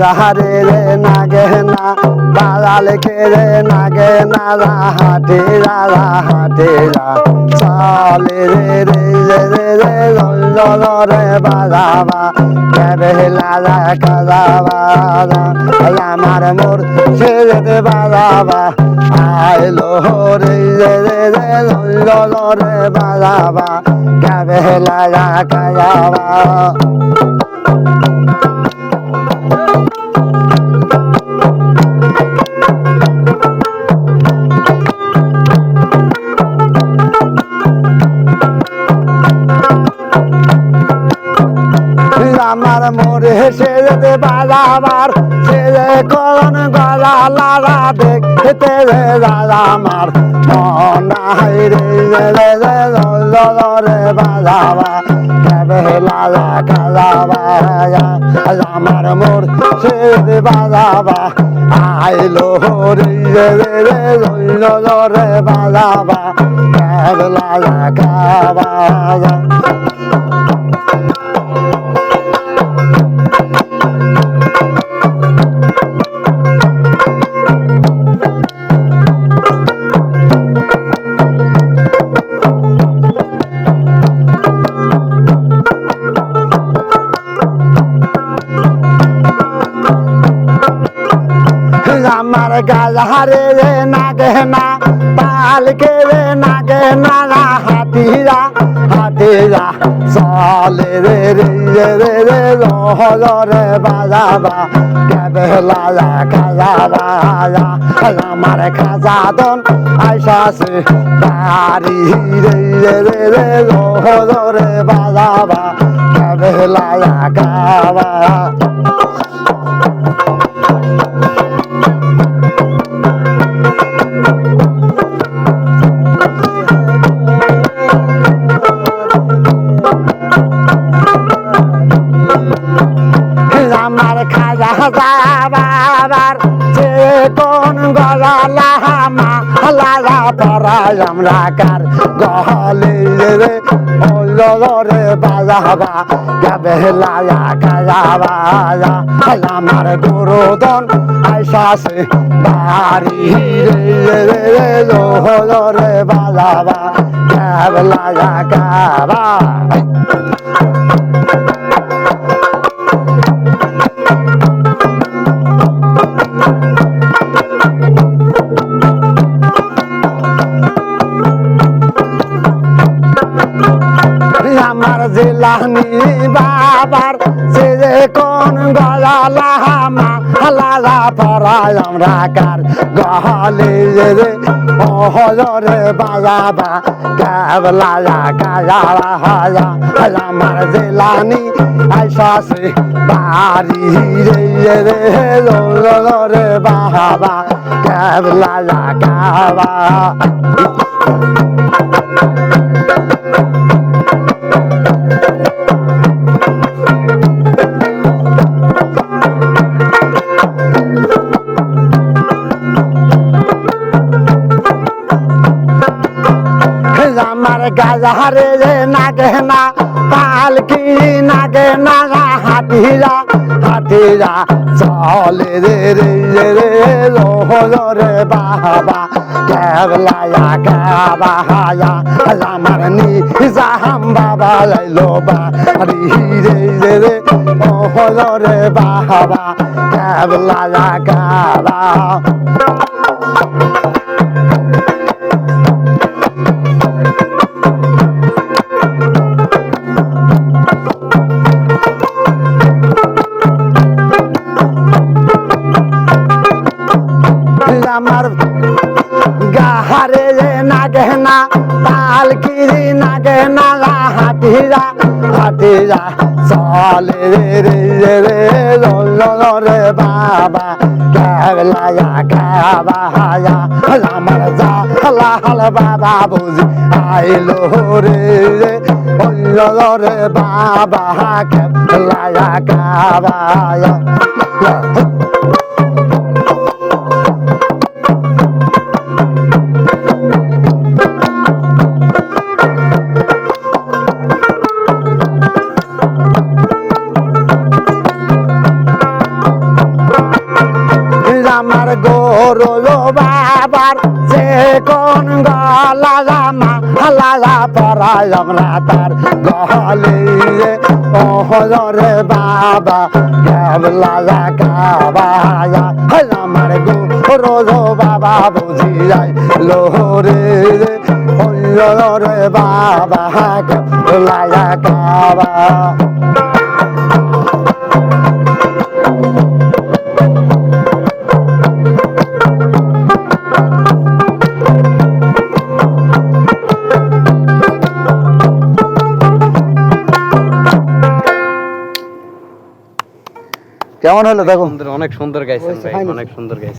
রাহারে রে নাগে না বাজাল কে রে নাগে না, রাহাটে রাহাটে রা। চলে রে রে রে রে রে লল রে বাজাবা কেবে লালা কাজাবা আমার মোর ছেড়ে বাজাবা, আইলো রে রে রে রে লল রে বাজাবা কেবে লালা কাজাবা। মোরে হেসে যেতে বাজাবার ছেলে কোন গলা লালা দেখতে রে আমার। মনাই রে রে রে রে কেবে লালা কাজাবা আমার মোর ছেলে বাজাবা আইলো রে রে রে রে বাজাবা লালা কাবা আমার গাজারে রে নাগে না, পালকে রে নাগে না রা হাতিরা হাতিরা চলে রে রে রে রে রে রহল রে বাজাবা কেবে লালা খাজাবা আমার খাজা দন বাড়ি, রে রে রে রে রহল রে বাজাবা কেবে লালা খাবা পরাই আমরা কার গহলে রে ওলরে বাজাবা, গাবে লায়া কাজাবা আমার গুরুদন আইসাসে বাড়ি রে রে রে লোহরে বাজাবা, গাবে লায়া কাবা আমার জেলানি বাবার, সে কোন গলা লাহামা লালা পরায় আমরা কার গহলে রে ওহরে বাজাবা, কেবলা কাজাবা হাজা। আমার জেলানি আইসাসে বাড়ি রে রে রে বাবা, কেবলা কাবা আমার গাজারে নাগে না পালকি নাগে না হাতিরা হাতিরা চলে রে রে রে রে বাবা, কেবলায়া কাবাহায়া আমার নি জাহাম বাবা লাইলো বা রি রে রে ওহল রে বাবা, কেবলায়া কাবা না পালকিরি নাগে না হাতিরা হাতিরা চলে রে রে রে লল রে বাবা, কেবলায়া, কাবা হায়া আমার যা হল বাবা বুঝি আইলো রে রে লল রে বাবা, কেবলায়া, কাবা বাবার সে কোন গলা জামা হালা পরাই আমরা তার গলে ওহরে বাবা কেবলা কাবা আমার গরু বাবা বুঝি যাই লোরে রে। বাবা কেবলা কাবা কেমন হলো দেখো? অনেক সুন্দর গাইছেন ভাই অনেক সুন্দর গাইছেন